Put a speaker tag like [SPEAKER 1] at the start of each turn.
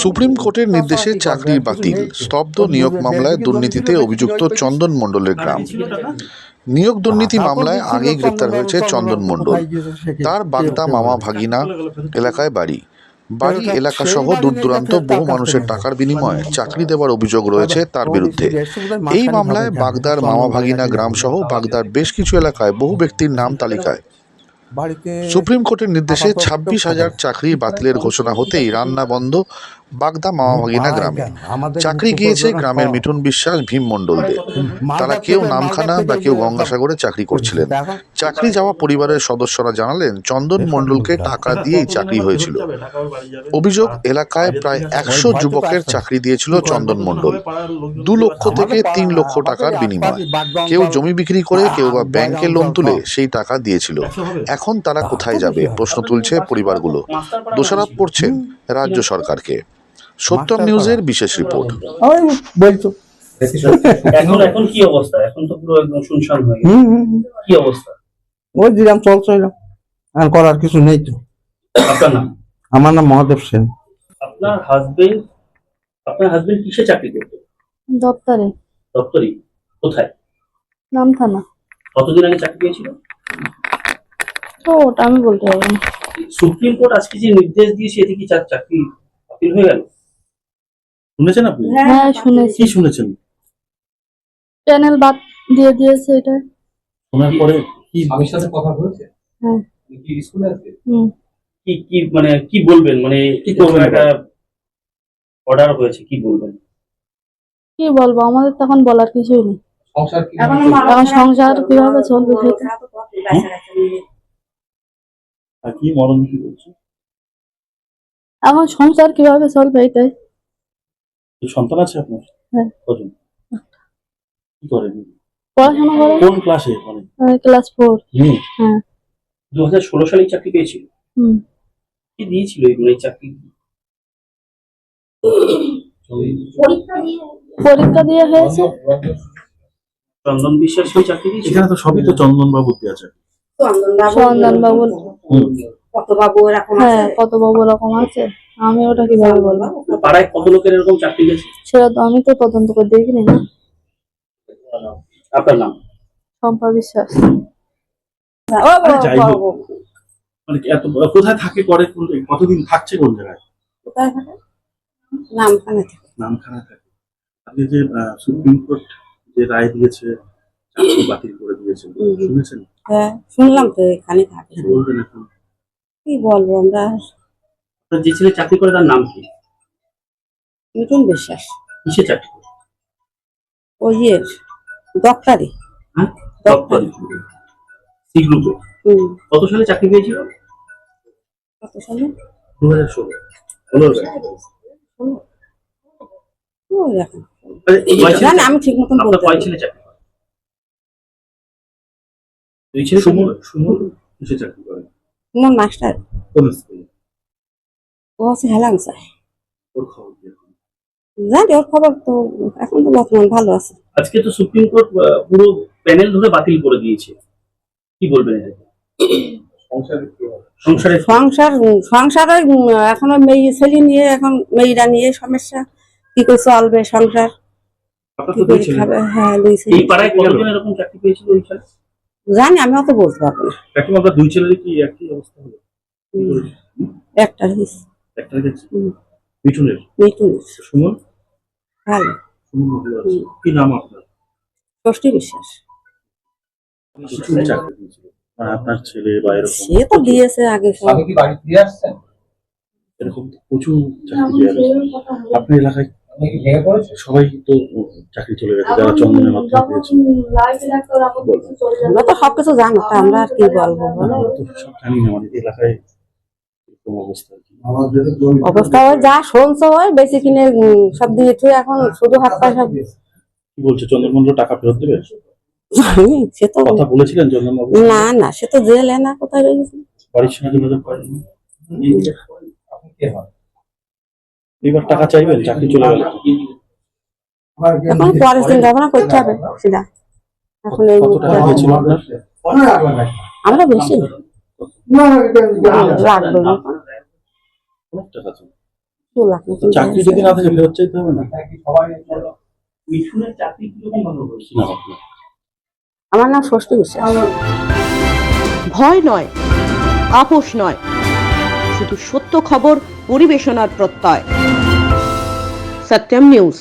[SPEAKER 1] Supreme কোর্টের নির্দেশে চাকরির বাতিল, স্তব্ধ নিয়োগ মামলায় দুর্নীতিতে অভিযুক্ত চন্দন মণ্ডলের গ্রাম। নিয়োগ দুর্নীতি মামলায় আগেই গ্রেপ্তার হয়েছে চন্দন মণ্ডল। তার বাগদা মামা ভাগিনা এলাকায় বাড়ি। বাড়ি এলাকা সহ দূর দূরান্ত বহু মানুষের টাকার বিনিময়ে চাকরি দেওয়ার অভিযোগ রয়েছে তার বিরুদ্ধে। এই মামলায় বাগদার মামা ভাগিনা গ্রাম সহ বাগদার বেশ কিছু এলাকায় বহু ব্যক্তির নাম তালিকায়। সুপ্রিম কোর্টের নির্দেশে ছাব্বিশ হাজার চাকরি বাতিলের ঘোষণা হতেই রান্না বন্ধ বাগদা মামাভাগিনা গ্রামে। চাকরি গিয়েছে গ্রামের মিঠুন বিশ্বাস ভীম মণ্ডলদের। তারা কেউ নামখানা বা কেউ গঙ্গাসাগরে চাকরি করছিলেন। চাকরি যাওয়া পরিবারের সদস্যরা জানালেন চন্দন মণ্ডলকে টাকা দিয়েই চাকরি হয়েছিল। অভিযোগ এলাকায় প্রায় একশো যুবকের চাকরি দিয়েছিল চন্দন মণ্ডল। দু লক্ষ থেকে তিন লক্ষ টাকার বিনিময়। কেউ জমি বিক্রি করে কেউ বা ব্যাংকে লোন তুলে সেই টাকা দিয়েছিল। এখন তারা কোথায় যাবে? প্রশ্ন তুলছে পরিবারগুলো। দোষারোপ করছেন রাজ্য সরকারকে। সত্যম নিউজের বিশেষ রিপোর্ট।
[SPEAKER 2] এখন এখন কি অবস্থা? এখন তো পুরো একদম শুনশান হয়ে গেছে।
[SPEAKER 3] হুম হুম হুম।
[SPEAKER 2] কি অবস্থা?
[SPEAKER 3] ওই দিলাম চলছে আর করার কিছু নেই তো।
[SPEAKER 2] আপনার নাম?
[SPEAKER 3] আমার নাম মহাদেব সেন।
[SPEAKER 2] আপনার হাজবেন্ড আপনার হাজবেন্ড কিসে চাকরি করতো?
[SPEAKER 4] দপ্তরে।
[SPEAKER 2] দপ্তরি? কোথায়?
[SPEAKER 4] নাম থানা
[SPEAKER 2] কতদিন আগে চাকরি পেয়েছিল?
[SPEAKER 4] তো ওটা আমি বলতে পারব না।
[SPEAKER 2] সুপ্রিম কোর্ট আজকে যে নির্দেশ দিয়েছে এতে কি চাকরি হয়ে গেল? শুনেছেন আপনি?
[SPEAKER 4] হ্যাঁ শুনেছি।
[SPEAKER 2] কি শুনেছেন?
[SPEAKER 4] প্যানেল বাদ দিয়ে দিয়েছে এটা।
[SPEAKER 2] শোনার পরে কি
[SPEAKER 5] স্বামীর সাথে কথা বলেছে?
[SPEAKER 4] হ্যাঁ।
[SPEAKER 5] কি স্কুলে আছে?
[SPEAKER 4] হুম।
[SPEAKER 2] কি কি মানে কি বলবেন? মানে কি করবেন একটা অর্ডার হয়েছে কি বলবেন?
[SPEAKER 4] কি বলব? আমাদের তখন বলার কিছুই নেই।
[SPEAKER 5] সংসার কি
[SPEAKER 4] এখন সংসার কীভাবে চলবে সেটা?
[SPEAKER 2] আর কি মরণ কি বলছে?
[SPEAKER 4] এখন সংসার কীভাবে চলবে এটাই?
[SPEAKER 2] সন্তান আছে আপনার?
[SPEAKER 4] হ্যাঁ।
[SPEAKER 2] কজন? কি করেন?
[SPEAKER 4] পড়াশোনা করে
[SPEAKER 2] কোন ক্লাসে মানে
[SPEAKER 4] ক্লাস ফোর হ্যাঁ।
[SPEAKER 2] দু হাজার ষোলো সালে চাকরি পেয়েছিল?
[SPEAKER 4] হুম।
[SPEAKER 2] কি দিয়েছিল এগুলো এই চাকরি?
[SPEAKER 4] পরীক্ষা দিয়ে হয়েছে।
[SPEAKER 2] চন্দন বিশ্বাস ওই চাকরি দিয়েছিল?
[SPEAKER 6] এখানে তো সবই তো চন্দন বাবু বাবুতে আছে
[SPEAKER 4] সন্ধান বাবু
[SPEAKER 7] কত বাবু এরকম
[SPEAKER 4] হ্যাঁ
[SPEAKER 7] আছে।
[SPEAKER 4] কত বাবু রকম আছে। আমি ওটা কীভাবে বলব
[SPEAKER 2] পাড়ায় কত লোকের এরকম চাকরি গেছে
[SPEAKER 4] সেটা তো আমি তো তদন্ত করে দেখিনি। না
[SPEAKER 2] আপনার নাম?
[SPEAKER 4] শম্পা বিশ্বাস।
[SPEAKER 6] যাই হোক। মানে কি এত কোথায় থাকে করে কোন- কতদিন থাকছে কোন জায়গায়?
[SPEAKER 7] কোথায় থাকে? নামখানে থাকে।
[SPEAKER 6] নামখানা থাকে। আপনি যে আহ, সুপ্রিম কোর্ট যে রায় দিয়েছে চাকরি বাতিল করে দিয়েছে
[SPEAKER 7] হুম।
[SPEAKER 6] শুনেছেন?
[SPEAKER 7] হ্যাঁ শুনলাম তো এখানে থাকে
[SPEAKER 6] কি বলবেন এখন।
[SPEAKER 7] কি বলব আমরা?
[SPEAKER 2] যে ছেলে চাকরি করে তার নাম কি?
[SPEAKER 7] মিঠুন বিশ্বাস।
[SPEAKER 2] কিসে চাকরি করে?
[SPEAKER 7] ওই ইয়ের ডক্টরি
[SPEAKER 2] হ্যাঁ? দপ্তরে। সি গ্রুপে?
[SPEAKER 7] হুম।
[SPEAKER 2] কত সালে চাকরি পেয়েছিল?
[SPEAKER 7] কত সালে?
[SPEAKER 2] দু হাজার ষোলো। পনেরো সালে।
[SPEAKER 7] আমি ঠিক মতন
[SPEAKER 2] কয় ছেলে চাকরি করে? দুই ছেলে
[SPEAKER 6] সুমন সুমন? কিসে চাকরি করে?
[SPEAKER 7] সুমন মাস্টার।
[SPEAKER 6] কোন স্কুলে?
[SPEAKER 7] ও আছে হেলাংসা? জানি ওর খবর তো এখন তো বর্তমান ভালো আছে।
[SPEAKER 2] আজকে তো সুপ্রিম কোর্ট পুরো প্যানেল ধরে বাতিল করে দিয়েছে। কি বলবেন
[SPEAKER 5] সংসারে
[SPEAKER 2] সংসার
[SPEAKER 7] সংসারে এখন মেয়ে ছেলে নিয়ে এখন মেয়েরা নিয়ে সমস্যা। কি করে চলবে সংসার? হ্যাঁ জানি আমি অত বলতে পারব না।
[SPEAKER 6] এখন আপনার দুই ছেলের কি একই অবস্থা হলো
[SPEAKER 7] হুম, একটা হয়েছে।
[SPEAKER 6] একটা গেছে
[SPEAKER 7] হুম।
[SPEAKER 6] মিঠুনের। সুমন?
[SPEAKER 7] ভালো।
[SPEAKER 6] সুমন ভালো আছে। কি নাম আপনার?
[SPEAKER 7] ষষ্ঠী বিশ্বাস।
[SPEAKER 6] কিছু চাকরি দিয়েছিল। মানে আপনার ছেলে বা এরকম?
[SPEAKER 7] সে তো দিয়েছে আগে সব।
[SPEAKER 5] কি বাড়ি ফিরে আসছেন?
[SPEAKER 6] এরকম প্রচুর চাকরি দেওয়া হয়েছে আপনার এলাকায় সবাই তো চাকরি চলে গেছে যারা চন্দনের মাধ্যমে পেয়েছে
[SPEAKER 7] আমরা তো সবকিছু জানো তা আমরা আর কি বলব
[SPEAKER 6] জানি না মানে এলাকায় অবস্থা কি।
[SPEAKER 7] ওই যা শুনছো বেশি কিনে সব দিয়ে তুই এখন শুধু হাত পয়সা
[SPEAKER 6] কি বলছে চন্দ্রমন্ডল টাকা ফেরত দেবে?
[SPEAKER 7] সে তো
[SPEAKER 6] কথা বলেছিলেন
[SPEAKER 7] না না সে তো জেলে না কোথায় রয়েছে
[SPEAKER 6] বাড়ির সঙ্গে যোগাযোগ
[SPEAKER 5] কে
[SPEAKER 6] এবার টাকা চাইবেন চাকরি চলে গেল।
[SPEAKER 7] এখন পরে চিন্তা ভাবনা করতে হবে সেটা। এখন এই
[SPEAKER 6] কত টাকা দিয়েছিল আপনার?
[SPEAKER 7] আমরা বেশি। লাগবে না।
[SPEAKER 6] চাকরি যদি না থাকে ফেরত চাইতে হবে না? আপনার?
[SPEAKER 7] আমার নাম ষষ্ঠী বিশ্বাস।
[SPEAKER 8] ভয় নয় আপোষ নয়। শুধু সত্য খবর পরিবেশনার প্রত্যয়। সত্যম নিউজ।